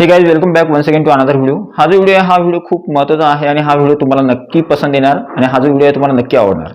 Hey guys welcome back one second to another video हा जो video आहे हा व्हिडिओ खूप महत्त्वाचा आहे आणि हा व्हिडिओ तुम्हाला नक्की पसंत येणार आणि हा जो व्हिडिओ आहे तुम्हाला नक्की आवडणार.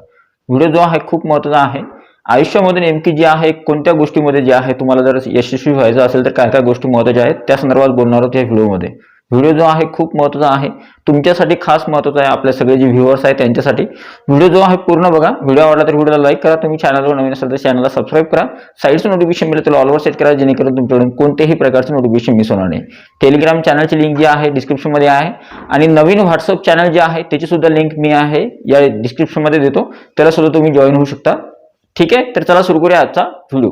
व्हिडिओ जो आहे खूप महत्त्वाचा आहे. आयुष्यामध्ये नेमकी जी आहे कोणत्या गोष्टीमध्ये जे आहे तुम्हाला जर यशस्वी व्हायचं असेल तर काय काय गोष्टी महत्त्वाच्या आहेत त्या संदर्भात बोलणार आहोत या व्हिडिओमध्ये व्हिडिओ जो आहे खूप महत्त्वाचा आहे. तुमच्यासाठी खास महत्त्वाचा आहे आपले सगळे जे व्ह्युअर्स आहेत त्यांच्यासाठी. व्हिडिओ जो आहे पूर्ण बघा. व्हिडिओ आवडला तर व्हिडिओला लाईक करा. तुम्ही चॅनलवर नवीन असाल तर चॅनलला सबस्क्राईब करा. साईडचं नोटिफिकेशन मिळेल तर ऑलवर सेट करा. जेणेकरून तुमच्याकडून कोणतेही प्रकारचं नोटिफिकेशन मिस होणार नाही. टेलिग्राम चॅनलची लिंक जी आहे डिस्क्रिप्शनमध्ये आहे. आणि नवीन व्हॉट्सअप चॅनल जे आहे त्याची सुद्धा लिंक मी आहे. या डिस्क्रिप्शनमध्ये देतो. त्याला सुद्धा तुम्ही जॉईन होऊ शकता. ठीक आहे? तर चला सुरू करूया आजचा व्हिडिओ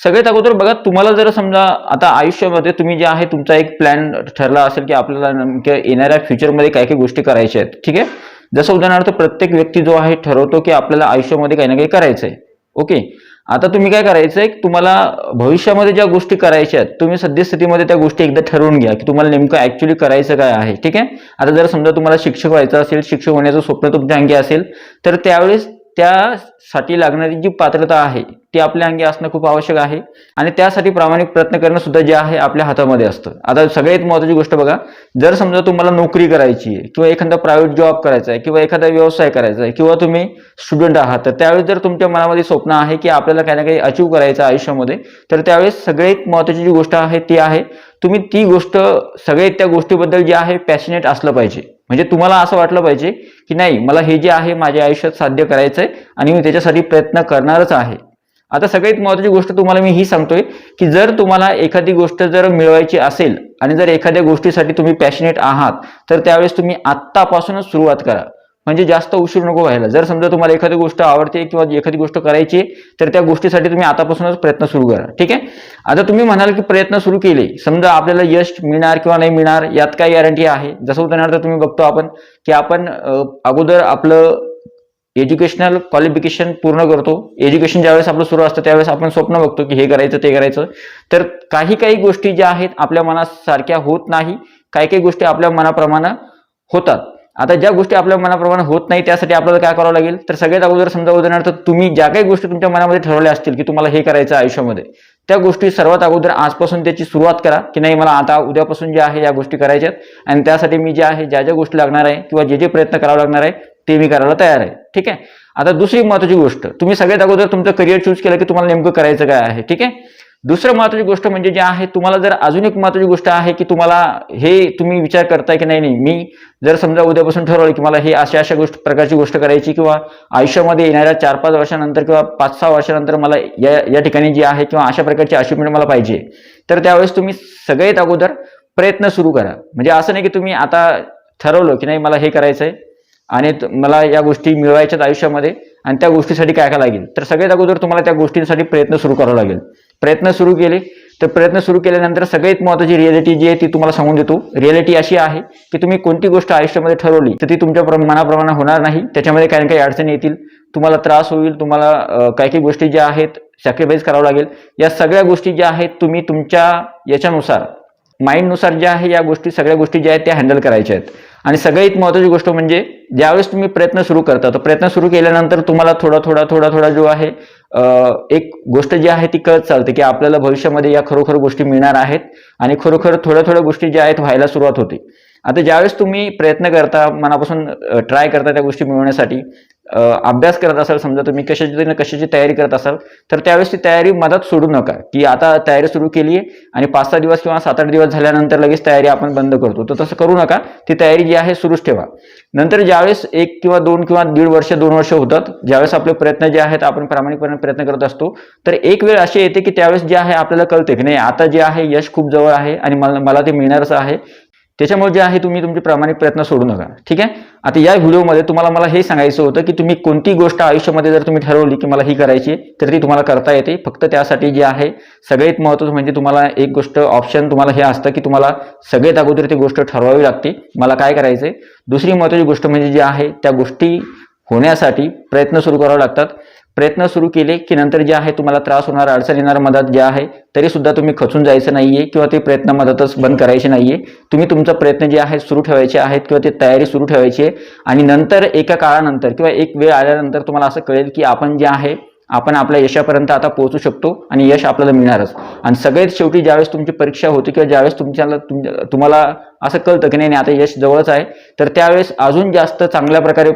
सगळ्यात अगोदर बघा तुम्हाला जर समजा आता आयुष्यामध्ये तुम्ही जे आहे तुमचा एक प्लॅन ठरला असेल की आपल्याला नेमक्या येणाऱ्या फ्युचरमध्ये काय काही गोष्टी करायच्या आहेत ठीक आहे? जसं उदाहरणार्थ प्रत्येक व्यक्ती जो आहे ठरवतो की आपल्याला आयुष्यामध्ये काही ना काही करायचं आहे ओके? आता तुम्ही काय करायचंय तुम्हाला भविष्यामध्ये ज्या गोष्टी करायच्या आहेत तुम्ही सद्यस्थितीमध्ये त्या गोष्टी एकदा ठरवून घ्या की तुम्हाला नेमकं ऍक्च्युली करायचं काय आहे ठीक आहे? आता जर समजा तुम्हाला शिक्षक व्हायचं असेल शिक्षक होण्याचं स्वप्न तुमच्या अंगी असेल तर त्यावेळेस त्यासाठी लागणारी जी पात्रता आहे ती आपल्या अंगी असणं खूप आवश्यक आहे. आणि त्यासाठी प्रामाणिक प्रयत्न करणं सुद्धा जे आहे आपल्या हातामध्ये असतं. आता सगळ्यात महत्वाची गोष्ट बघा जर समजा तुम्हाला नोकरी करायची आहे किंवा एखादा प्रायव्हेट जॉब करायचा आहे किंवा एखादा व्यवसाय करायचा आहे किंवा तुम्ही स्टुडंट आहात तर त्यावेळेस जर तुमच्या मनामध्ये स्वप्न आहे की आपल्याला काही ना काही अचीव करायचं आयुष्यामध्ये तर त्यावेळेस सगळ्यात महत्वाची जी गोष्ट आहे ती आहे तुम्ही ती गोष्ट सगळ्यात त्या गोष्टीबद्दल जे आहे पॅशनेट असलं पाहिजे. म्हणजे तुम्हाला असं वाटलं पाहिजे की नाही मला हे जे आहे माझ्या आयुष्यात साध्य करायचंय आणि मी त्याच्यासाठी प्रयत्न करणारच आहे. आता सगळ्यात महत्वाची गोष्ट तुम्हाला मी ही सांगतोय की जर तुम्हाला एखादी गोष्ट जर मिळवायची असेल आणि जर एखाद्या गोष्टीसाठी तुम्ही पॅशनेट आहात तर त्यावेळेस तुम्ही आत्तापासूनच सुरुवात करा. म्हणजे जास्त उशीर नको व्हायला. जर समजा तुम्हाला एखादी गोष्ट आवडते किंवा एखादी गोष्ट करायची आहे, तर त्या गोष्टीसाठी तुम्ही आतापासूनच प्रयत्न सुरू करा. ठीक आहे? आता तुम्ही म्हणाल की प्रयत्न सुरू केले. समजा आपल्याला यश मिळणार किंवा नाही मिळणार यात काय गॅरंटी आहे? जसं उदाहरणार्थ तुम्ही बघतो आपण की आपण अगोदर आपलं एज्युकेशनल क्वालिफिकेशन पूर्ण करतो. एज्युकेशन ज्यावेळेस आपलं सुरू असतं त्यावेळेस आपण स्वप्न बघतो की हे करायचं ते करायचं. तर काही काही गोष्टी ज्या आहेत आपल्या मनासारख्या होत नाही. काही काही गोष्टी आपल्या मनाप्रमाणे होतात. आता ज्या गोष्टी आपल्या मनाप्रमाणे होत नाही त्यासाठी आपल्याला काय करावं लागेल? तर सगळ्यात अगोदर समजा उदाहरणार्थ तुम्ही ज्या काही गोष्टी तुमच्या मनामध्ये ठरवल्या असतील की तुम्हाला हे करायचं आयुष्यामध्ये त्या गोष्टी सर्वात अगोदर आजपासून त्याची सुरुवात करा की नाही मला आता उद्यापासून जे आहे या गोष्टी करायच्या आहेत आणि त्यासाठी मी जे आहे ज्या ज्या गोष्टी लागणार आहे किंवा जे जे प्रयत्न करावे लागणार आहे ते मी करायला तयार आहे. ठीक आहे? आता दुसरी महत्वाची गोष्ट तुम्ही सगळ्यात अगोदर तुमचं करिअर चूज केलं की तुम्हाला नेमकं करायचं काय आहे? ठीक आहे? दुसरं महत्वाची गोष्ट म्हणजे जे आहे तुम्हाला जर अजून एक महत्वाची गोष्ट आहे की तुम्हाला हे तुम्ही विचार करताय की नाही नाही मी जर समजा उद्यापासून ठरवलं की मला हे अशा अशा गोष्ट प्रकारची गोष्ट करायची किंवा आयुष्यामध्ये येणाऱ्या चार पाच वर्षानंतर किंवा पाच सहा वर्षानंतर मला या या ठिकाणी जी आहे किंवा अशा प्रकारची अचिव्हमेंट मला पाहिजे तर त्यावेळेस तुम्ही सगळ्यात अगोदर प्रयत्न सुरू करा. म्हणजे असं नाही की तुम्ही आता ठरवलं की नाही मला हे करायचंय आणि मला या गोष्टी मिळवायच्यात आयुष्यामध्ये आणि त्या गोष्टीसाठी काय काय लागेल. तर सगळ्यात अगोदर तुम्हाला त्या गोष्टींसाठी प्रयत्न सुरू करावा लागेल. प्रयत्न सुरू केले. तर प्रयत्न सुरू केल्यानंतर सगळ्यात महत्त्वाची रियालिटी जी आहे ती तुम्हाला सांगून देतो. रियालिटी अशी आहे की तुम्ही कोणती गोष्ट आयुष्यामध्ये ठरवली तर ती तुमच्या प्र- मनाप्रमाणे होणार नाही. त्याच्यामध्ये काही ना काही अडचणी येतील. तुम्हाला त्रास होईल तुम्हाला काही काही गोष्टी ज्या आहेत सॅक्रिफाईस करावं लागेल. या सगळ्या गोष्टी ज्या आहेत तुम्ही तुमच्या याच्यानुसार माइंडनुसार ज्या आहे या गोष्टी सगळ्या गोष्टी ज्या आहेत त्या हँडल करायच्या आहेत. आणि सगळ्यात महत्त्वाची गोष्ट म्हणजे ज्यावेळेस तुम्ही प्रयत्न सुरू करता तर प्रयत्न सुरू केल्यानंतर तुम्हाला थोडा थोडा थोडा थोडा जो आहे एक गोष्ट जी आहे ती कळत चालते की आपल्याला भविष्यामध्ये या खरोखर गोष्टी मिळणार आहेत आणि खरोखर थोड्या थोड्या गोष्टी ज्या आहेत व्हायला सुरुवात होते. आता ज्यावेळेस तुम्ही प्रयत्न करता मनापासून ट्राय करता त्या गोष्टी मिळवण्यासाठी अभ्यास करत असाल समजा तुम्ही कशाची तरी कशाची तयारी करत असाल तर त्यावेळेस ती तयारी मधात सोडू नका. की आता तयारी सुरू केली आहे आणि पाच सहा दिवस किंवा सात आठ दिवस झाल्यानंतर लगेच तयारी आपण बंद करतो. तर तसं करू नका. ती तयारी जी आहे सुरूच ठेवा. नंतर ज्यावेळेस एक किंवा दोन किंवा दीड वर्ष दोन वर्ष होतात ज्यावेळेस आपले प्रयत्न जे आहेत आपण प्रामाणिकपणे प्रयत्न करत असतो तर एक वेळ अशी येते की त्यावेळेस जे आहे आपल्याला कळते की नाही आता जे आहे यश खूप जवळ आहे आणि मला मला ते मिळणारच आहे. त्याच्यामुळे जे आहे तुम्ही तुमचे प्रामाणिक प्रयत्न सोडू नका. ठीक आहे? आता या व्हिडिओमध्ये तुम्हाला मला हे सांगायचं होतं की तुम्ही कोणती गोष्ट आयुष्यामध्ये जर तुम्ही ठरवली की मला ही करायची तर ती तुम्हाला करता येते. फक्त त्यासाठी जे आहे सगळ्यात महत्त्वाचं म्हणजे तुम्हाला एक गोष्ट ऑप्शन तुम्हाला हे असतं की तुम्हाला सगळ्यात अगोदर ती गोष्ट ठरवावी लागते मला काय करायचं आहे दुसरी महत्त्वाची गोष्ट म्हणजे जी आहे त्या गोष्टी होण्यासाठी प्रयत्न सुरू करावे लागतात. प्रयत्न सुरू केले की नंतर जे आहे तुम्हाला त्रास होणार अडचण येणार मदत जे आहे तरी सुद्धा तुम्ही खचून जायचं नाहीये किंवा ते प्रयत्न मदतच बंद करायचे नाहीये. तुम्ही तुमचा प्रयत्न जे आहे सुरू ठेवायचे आहेत किंवा ते तयारी सुरू ठेवायची आहे. आणि नंतर एका काळानंतर किंवा एक वेळ आल्यानंतर तुम्हाला असं कळेल की आपण जे आहे आपण आपल्या यशापर्यंत आता पोहोचू शकतो आणि यश आपल्याला मिळणारच. आणि सगळ्यात शेवटी ज्यावेळेस तुमची परीक्षा होते किंवा ज्यावेळेस तुमच्याला तुम- तुम्हाला असं कळतं की नाही नाही, आता यश जवळच आहे तर त्यावेळेस अजून जास्त चांगल्या प्रकारे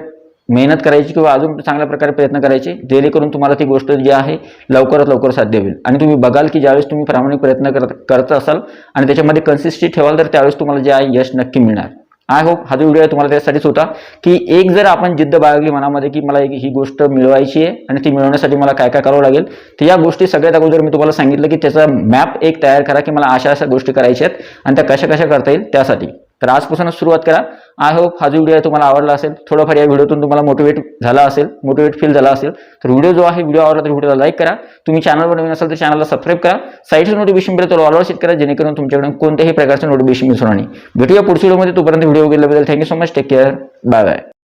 मेहनत करायची किंवा अजून चांगल्या प्रकारे प्रयत्न करायचे जेणेकरून तुम्हाला ती गोष्ट जी आहे लवकरात लवकर साध्य होईल. आणि तुम्ही बघाल की ज्यावेळेस तुम्ही प्रामाणिक प्रयत्न करत करत असाल आणि त्याच्यामध्ये कन्सिस्टी ठेवाल तर त्यावेळेस तुम्हाला जे आहे यश नक्की मिळणार. आय होप हा जो व्हिडिओ आहे तुम्हाला त्यासाठीच होता की एक जर आपण जिद्द बाळगली मनामध्ये की मला एक ही गोष्ट मिळवायची आहे आणि ती मिळवण्यासाठी मला काय काय करावं लागेल तर या गोष्टी सगळ्यात अगोदर मी तुम्हाला सांगितलं की त्याचा मॅप एक तयार करा की मला अशा अशा गोष्टी करायच्या आहेत आणि त्या कशा कशा करता येईल त्यासाठी. तर आजपासूनच सुरुवात करा. आय होप हा जो व्हिडिओ आहे तुम्हाला आवडला असेल थोडंफार या व्हिडिओतून तुम्हाला मोटिवेट झाला असेल मोटिवेट फील झाला असेल तर व्हिडिओ जो आहे व्हिडिओ आवडला तर व्हिडिओला लाईक करा. तुम्ही चॅनलवर नवीन असाल तर चॅनलला सबस्क्राईब करा. साईडचं नोटिफिकेशन बिल तर ऑलवर सेट करा जेणेकरून तुमच्याकडून कोणत्याही प्रकारचं नोटिफिकेशन मिस नाही. भेटूया पुढच्या व्हिडिओमध्ये तोपर्यंत video बघितल्याबद्दल thank you so much take care bye bye